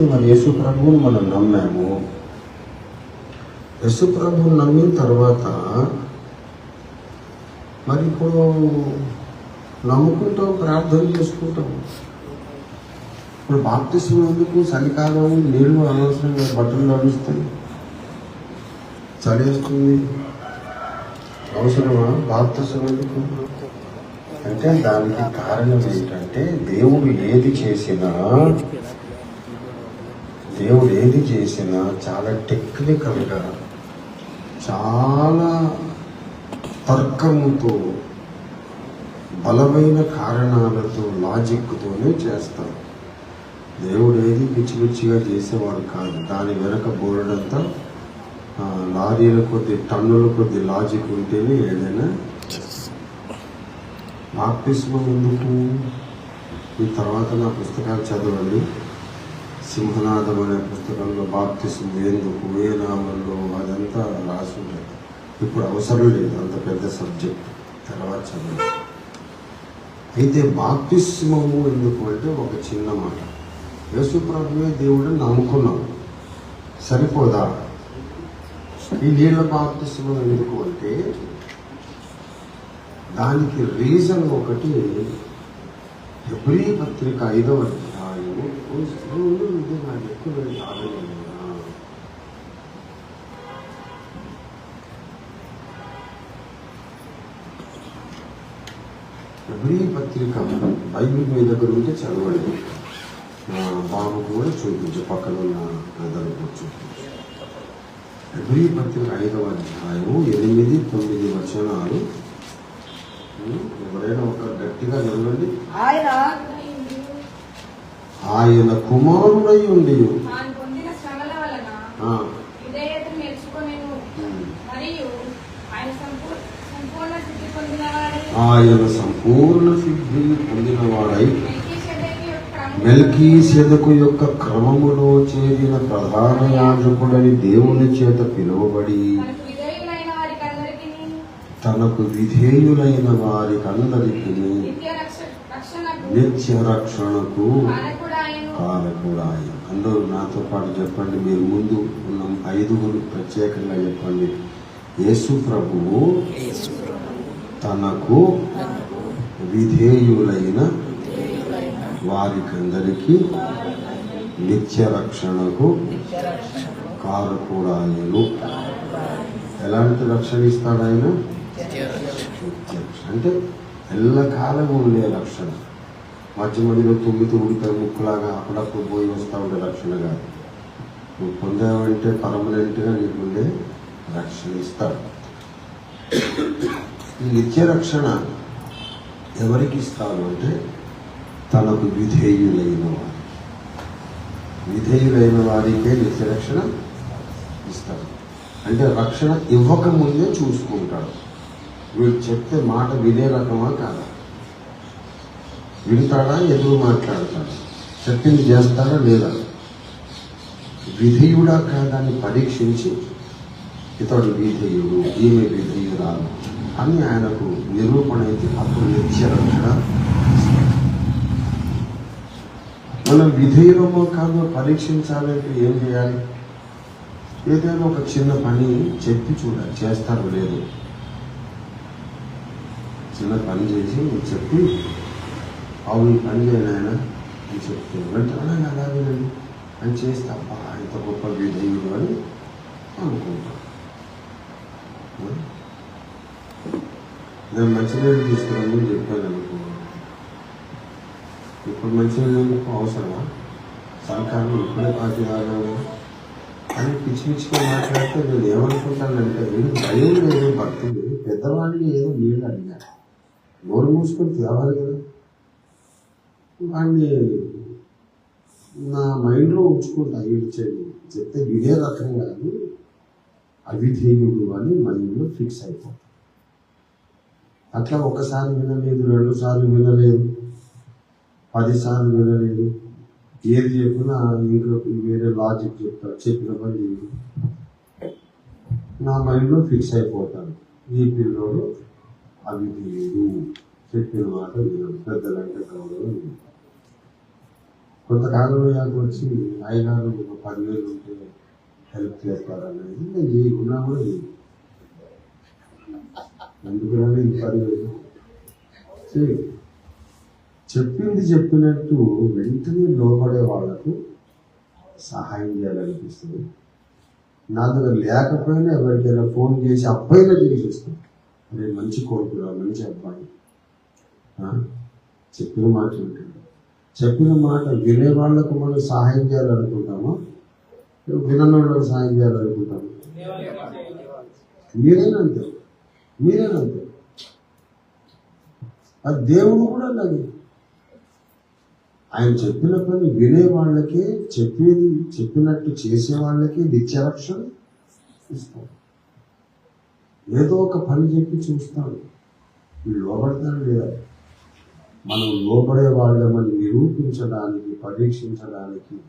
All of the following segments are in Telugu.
మరి యేసు ప్రభువును మనం నమ్మాము. యేసు ప్రభువును నమ్మిన తర్వాత మరి ఇప్పుడు నమ్ముకుంటాం ప్రార్థన చేసుకుంటాం. ఇప్పుడు బాప్తిసం ఎందుకు? చలికాలం నీళ్ళు అనవసరంగా బట్టలు నడుస్తాయి. చలిస్తుంది. అవసరమా? బాప్తిసం ఎందుకు? అంటే దానికి కారణం ఏంటంటే దేవుడు ఏది చేసినా దేవుడు ఏది చేసినా చాలా టెక్నికల్గా చాలా తర్కముతో బలమైన కారణాలతో లాజిక్తోనే చేస్తాం దేవుడు ఏది పిచ్చి పిచ్చిగా చేసేవాడు కాదు. దాని వెనక బోర్డంతా లారీల కొద్ది టన్నుల కొద్ది లాజిక్ ఉంటేనే ఏదైనా బాప్తిస్మం ఎందుకు? ఈ తర్వాత నా పుస్తకాలు చదవండి. సింహనాథం అనే పుస్తకంలో బాప్తిస్తుంది ఎందుకు? ఏ నామంలో అదంతా రాసి ఉంటుంది ఇప్పుడు అవసరం లేదు అంత పెద్ద సబ్జెక్ట్. తర్వాత చదువు అయితే బాప్తిస్మము ఎందుకు అంటే ఒక చిన్న మాట. యేసుప్రభువే దేవుడు నమ్ముకున్నాం సరిపోదా? ఈ నీళ్ళ బాప్తిస్మం ఎందుకు అంటే దానికి రీజన్ ఒకటి ఎబ్రి పత్రిక ఐదవ అధ్యాయము ఇది నా ఎక్కువ రాలేదు. పత్రిక బైబిల్ మీ దగ్గర ఉంటే చదవండి బాబు కూడా చూపించు పక్కన ఉన్న పెద్దలకు చూపించు. ఎబ్రి పత్రిక ఐదవ అధ్యాయము ఎనిమిది తొమ్మిది వచనాలు. ఎవరైనా ఒక గట్టిగా చదవండి ఆయన ఆయన కుమారుడై ఉండి ఆయన సంపూ- సంపూర్ణ స్థితి పొందినవాడై. మెల్కీ సెదకు యొక్క క్రమములో చేరిన ప్రధాన యాజకుడని దేవుని చేత పిలువబడి తనకు విధేయులైన వారికందరికీ నిత్య రక్ష- రక్షణకు కారకుడాయను కారకుడాయి అందరూ నాతో పాటు చెప్పండి మీరు ముందు ఉన్న ఐదుగురు ప్రత్యేకంగా చెప్పండి. యేసు ప్రభువు తనకు విధేయులైన వారికందరికీ నిత్య రక్షణకు కారకుడాయను ఎలాంటి రక్షణ ఇస్తాడు ఆయన. అంటే ఎల్లకాలం ఉండే రక్షణ. మధ్య మధ్యలో తుమ్మితో ఉడిపోయి ముక్కులాగా అప్పుడప్పుడు పోయి వస్తూ ఉండే రక్షణ కాదు నువ్వు పొందావంటే పర్మనెంట్గా నీకుండే రక్షణ ఇస్తాడు. ఈ నిత్య రక్షణ ఎవరికి ఇస్తాడు అంటే తనకు విధేయులైన వారు విధేయులైన వారికే నిత్య రక్షణ ఇస్తాడు. అంటే రక్షణ ఇవ్వకముందే చూసుకుంటాడు. వీళ్ళు చెప్తే మాట వినే రకమా కాదా? వింటాడా ఎదురు మాట్లాడతాడా? చెప్పింది చేస్తాడా లేదా? విధేయుడా కాదని పరీక్షించి ఇతడు విధేయుడు ఈమె విధేయురాలు అని ఆయనకు నిరూపణ అయితే అప్పుడు నిత్య మనం విధేయులమో కాదో పరీక్షించాలంటే ఏం చేయాలి? ఏదైనా ఒక చిన్న పని చెప్పి చూడాలి చేస్తారు లేదు. చిన్న పని చేసి చెప్పి అవును ఈ పని చేయను అని చెప్తే వెంటనే అలాగేనండి అని చేస్తే. అబ్బా ఇంత గొప్ప విధేయుడు అని అనుకుంటాం. నేను మంచినీళ్ళు తీసుకురమ్మని చెప్పాను అనుకో. ఇప్పుడు మంచినీళ్ళు అవసరమా? సర్కారు ఇప్పుడే పార్టీ తాగాలి అని పిచ్చి పిచ్చిగా మాట్లాడితే నేను ఏమనుకుంటానంటే నేను భయం లేదు భక్తులు పెద్దవాడిని ఏదో నీళ్ళు అడిగాడు. నోరు మూసుకొని తేవాలి కదా. వాడిని నా మైండ్లో ఉంచుకుంటా ఇచ్చేది చెప్తే ఇదే రకం కాదు. అవిధేయుడు అని మైండ్లో ఫిక్స్ అయిపోతాం. అట్లా ఒకసారి వినలేదు రెండు సార్లు వినలేదు పదిసార్లు వినలేదు. ఏది చెప్పినా ఇంకా వేరే లాజిక్ చెప్తారు చెప్పిన పని చేయదు. నా మైండ్లో ఫిక్స్ అయిపోతాను ఈ పిల్లోడు అవిధేయుడు. చెప్పిన మాట వినడు. పెద్దలంటే గౌరవం కొంతకాలంలో నాకు వచ్చి ఆయన ఒక పదివేలు ఉంటే హెల్ప్ చేస్తారనేది నేను చేయకున్నా కూడా చేయను. ఎందుకంటే ఇది పదివేలు చెప్పింది చెప్పినట్టు వెంటనే లోపడే వాళ్ళకు సహాయం చేయాలనిపిస్తుంది. నా దగ్గర లేకపోయినా ఎవరికైనా ఫోన్ చేసి అబ్బాయిలో తెలియజేస్తాను అరే మంచి కొడుకురా మంచి అబ్బాయి. చెప్పిన మాట వింటాడు చెప్పిన మాట వినే వాళ్ళకు మనం సహాయం చేయాలనుకుంటామా? వినని వాళ్ళకి సహాయం చేయాలనుకుంటాము? మీరేనంతే మీరేనంతే అది దేవుడు కూడా అలాగే. ఆయన చెప్పిన పని వినే వాళ్ళకి చెప్పేది చెప్పినట్టు చేసే వాళ్ళకి నిత్యరక్షణ ఇస్తాడు ఏదో ఒక పని చెప్పి చూస్తాడు వీళ్ళు లోబడతాడు లేదా? మనం లోపడే వాళ్ళమని నిరూపించడానికి పరీక్షించడానికి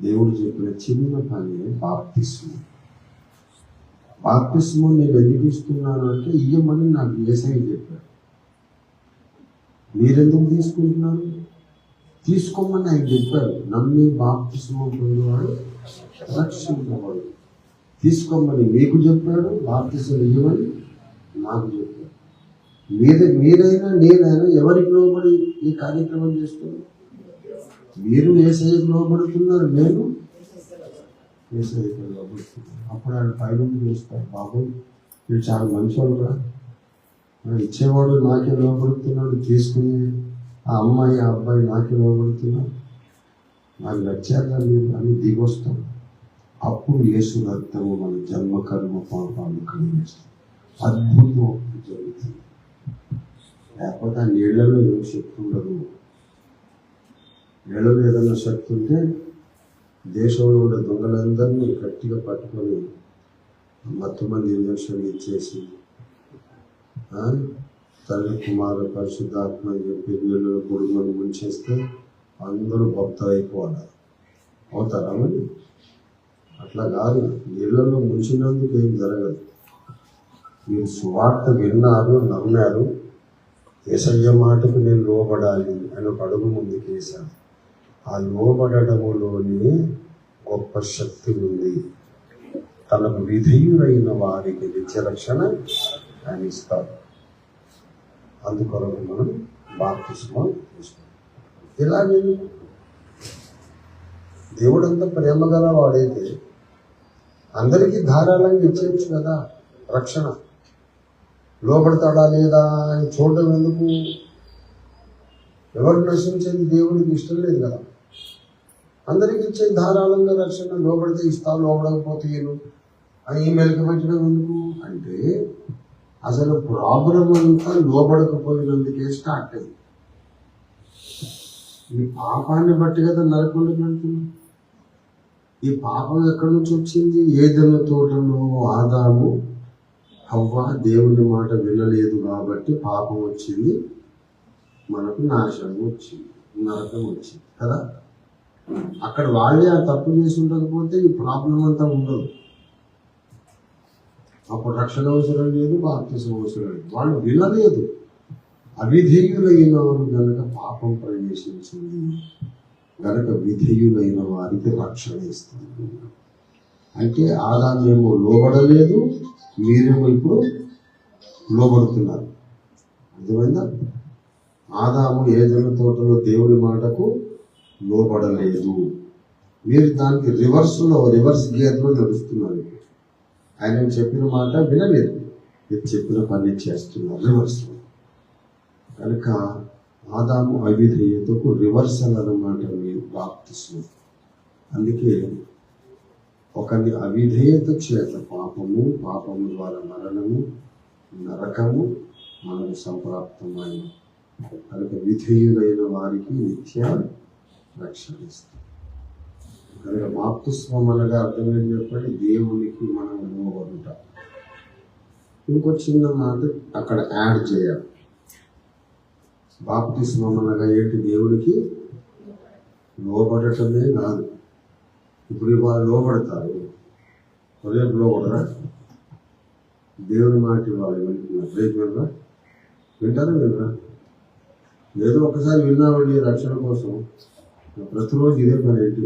దేవుడు చెప్పిన చిన్న పని బాప్తిస్ము. బాప్తిస్ము నేను ఎందుకు అంటే ఇయ్యమని నాకు ఏసై చెప్పాడు. మీరెందుకు తీసుకుంటున్నారు? తీసుకోమని ఆయన చెప్పారు నమ్మి బాప్తిస్మం పొందేవాడు రక్షింపబడు. తీసుకోమని మీకు చెప్పాడు బాప్తిసం ఇవ్వమని నాకు చెప్పాడు. మీరు మీరైనా నేనైనా ఎవరికి లోబడి ఈ కార్యక్రమం చేస్తున్నారు? మీరు ఏసఐకి లోబడుతున్నారు నేను ఏసఐకి లోబడుతున్నాను. అప్పుడు ఆయన పైన చూస్తారు బాబు మీరు చాలా మంచివాళ్ళురా ఇచ్చేవాడు నాకే లోపడుతున్నాడు తీసుకుని ఆ అమ్మాయి ఆ అబ్బాయి నాకే లోపడుతున్నాడు నాకు నచ్చాక మీరు? అని దిగొస్తాం అప్పుడు యేసు రక్తము మన జన్మ కర్మ పాపాలు కలిగేస్తాం అద్భుతం జరుగుతుంది. లేకపోతే ఆ నీళ్ళలో ఏం శక్తి ఉండదు? నీళ్ళలో ఏదైనా శక్తి ఉంటే దేశంలో ఉండే దొంగలందరినీ గట్టిగా పట్టుకొని మత్తుమంది ఇంజక్షన్ ఇచ్చేసి తల్లి కుమార పరిశుద్ధాత్మ అని చెప్పి నీళ్ళు గుడుమని ముంచేస్తే అందరూ భక్తులు అయిపోవాలి. అవుతారా మరి? అట్లా కాదు. నీళ్ళలో ముంచినందుకు ఏం జరగదు. మీరు సువార్త విన్నారు నమ్మారు ఏసయ్య మాటకు నేను లోబడాలి అని ఒక అడుగు ముందుకు వేశాను. ఆ లోబడటములోని గొప్ప శక్తి ఉంది. తనకు విధేయులైన వారికి నిత్యరక్షణ ఆయన ఇస్తారు అందుకొరకు మనం బాప్తిస్మం తీసుకుంటాం నేను దేవుడంతా ప్రేమ గల వాడైతే అందరికీ ధారాళంగా ఇచ్చేయచ్చు కదా రక్షణ. లోపడతాడా లేదా అని చూడడం ఎందుకు? ఎవరు నశించేది దేవుడికి ఇష్టం లేదు కదా. అందరికి ఇచ్చే ధారాళంగా రక్షణ లోపడితే ఇస్తా లోపడకపోతే అని మెలకు పెట్టడం ఎందుకు? అంటే అసలు ప్రాబ్లం అంతా లోపడకపోయినందుకే స్టార్ట్ అయింది. ఈ పాపాన్ని బట్టి కదా నరకంలోకి వెళ్తున్నాం. ఈ పాపం ఎక్కడి నుంచి వచ్చింది? ఏదైనా తోటలో ఆదాము హవ్వ దేవుని మాట వినలేదు కాబట్టి పాపం వచ్చింది. మనకు నాశనం వచ్చింది. నరకం వచ్చింది. కదా? అక్కడ వాళ్ళే ఆ తప్పు చేసి ఉండకపోతే ఈ ప్రాబ్లం అంతా ఉండదు. అప్పుడు రక్షణ అవసరం లేదు బాప్తిసం అవసరం లేదు. వాళ్ళు వినలేదు. అవిధేయులైన వారు గనక పాపం ప్రవేశించింది. గనక విధేయులైన వారికి రక్షణ ఇస్తుంది. అంటే ఆదామేమో లోబడలేదు మీరేమో ఇప్పుడు లోబడుతున్నారు. అర్థమైందా? ఆదాము ఏదైనా తోటలో దేవుడి మాటకు లోబడలేదు. మీరు దానికి రివర్స్లో రివర్స్ గేర్లో నడుస్తున్నారు. ఆయన చెప్పిన మాట వినలేదు. మీరు చెప్పిన పని చేస్తున్నారు రివర్స్లో కనుక ఆదాము అవిధేయతకు రివర్సల్ అన్నమాట మీరు ప్రాప్తిస్తుంది అందుకే ఒకరి అవిధేయత చేత పాపము పాపము ద్వారా మరణము నరకము మనకు సంప్రాప్తమైన కనుక విధేయులైన వారికి నిత్య రక్షణ ఇస్తుంది. కనుక బాప్తిస్వం అనగా అర్థమేంటి చెప్పండి దేవునికి మనం ఇవ్వబడుట ఇంకో చిన్న మాట అక్కడ యాడ్ చేయాలి. బాప్తిస్వం అనగా ఏంటి? దేవునికి లోబడటమే కాదు. ఇప్పుడు వాళ్ళు లోపడతారు రేపు లోపడరా దేవుని మాట ఇవ్వాలి వింటున్నారు. రేపు వినరా? వింటారా వినరా? ఏదో ఒకసారి విన్నామండి రక్షణ కోసం. ప్రతిరోజు ఇదే పని ఏంటి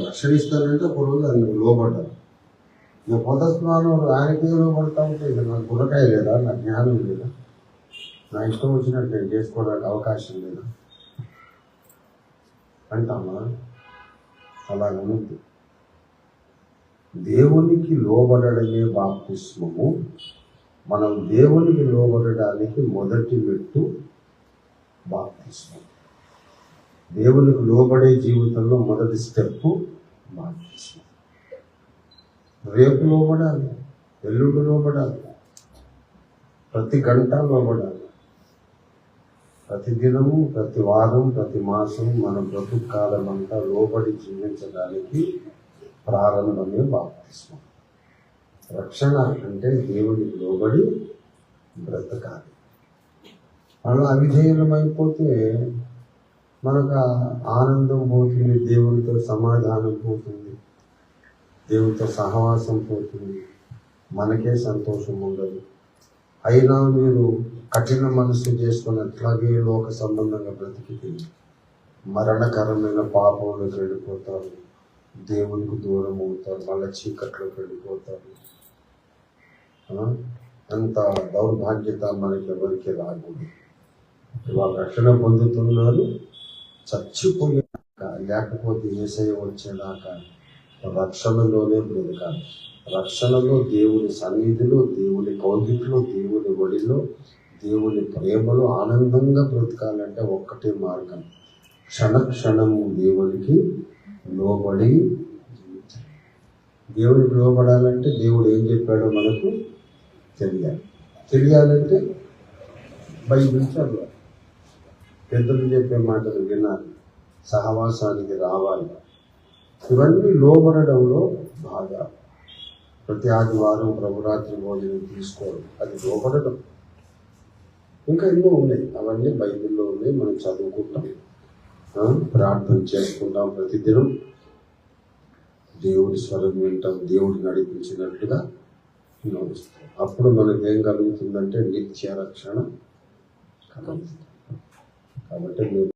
రక్షణ ఇస్తానంటే ఒక రోజు ఆయన లోపడ్డారు నేను పొద స్నానం ఆయనకి లోపడతా ఉంటే నాకు గురకాయ లేదా? నా జ్ఞానం లేదా? నా ఇష్టం వచ్చినట్టు నేను చేసుకోవడానికి అవకాశం లేదా. అంటామా? అలాగనుంది దేవునికి లోబడమే బాప్తిస్మము. మనం దేవునికి లోబడడానికి మొదటి మెట్టు బాప్తిస్మం దేవునికి లోబడే జీవితంలో మొదటి స్టెప్ బాప్తిస్మం రేపు లోబడాలి ఎల్లుండి లోబడాలి ప్రతి గంట లోబడాలి. ప్రతి దినము ప్రతి వారం ప్రతి మాసం మన బ్రతుకాలం అంతా లోబడి జీవించడానికి ప్రారంభమే బాప్తిస్మం. రక్షణ అంటే దేవుడికి లోబడి బ్రతకాలి. అలా అవిధేయులం అయిపోతే మనకు ఆనందం పోతుంది దేవుడితో సమాధానం పోతుంది దేవుడితో సహవాసం పోతుంది మనకే సంతోషం ఉండదు. అయినా మీరు కఠిన మనసు చేసుకుని అట్లాగే లోక సంబంధంగా బ్రతికితే మరణకరమైన పాపంలోకి వెళ్ళిపోతారు దేవునికి దూరం అవుతారు మళ్ళీ చీకట్లోకి వెళ్ళిపోతారు అంత దౌర్భాగ్యత మనకి ఎవరికి రాకూడదు. ఇవాళ రక్షణ పొందుతున్నారు. చచ్చిపోయాక లేకపోతే ఏసై వచ్చేదాకా రక్షణలోనే బ్రతకాలి రక్షణలో దేవుని సన్నిధిలో దేవుని కౌగిట్లో దేవుని ఒడిలో దేవుని ప్రేమలో ఆనందంగా బ్రతకాలంటే ఒక్కటే మార్గం. క్షణ క్షణము దేవునికి లోబడి దేవునికి లోబడాలంటే దేవుడు ఏం చెప్పాడో మనకు తెలియాలి. తెలియాలంటే బైబిల్ చదవాలి. పెద్దలు చెప్పే మాటలు వినాలి. సహవాసానికి రావాలి. ఇవన్నీ లోబడడంలో బాగా ప్రతి ఆదివారం ప్రభురాత్రి భోజనం తీసుకోవడం. అది లోబడడం. ఇంకా ఎన్నో ఉన్నాయి. అవన్నీ బైబిల్లో ఉన్నాయి మనం చదువుకుంటాం. ప్రార్థన చేసుకుంటాం ప్రతిదినం. దేవుడి స్వరం వింటాం దేవుడు నడిపించినట్లుగా నడుస్తాం. అప్పుడు మనకు ఏం కలుగుతుందంటే నిత్య రక్షణ కలుగుతుంది. కాబట్టి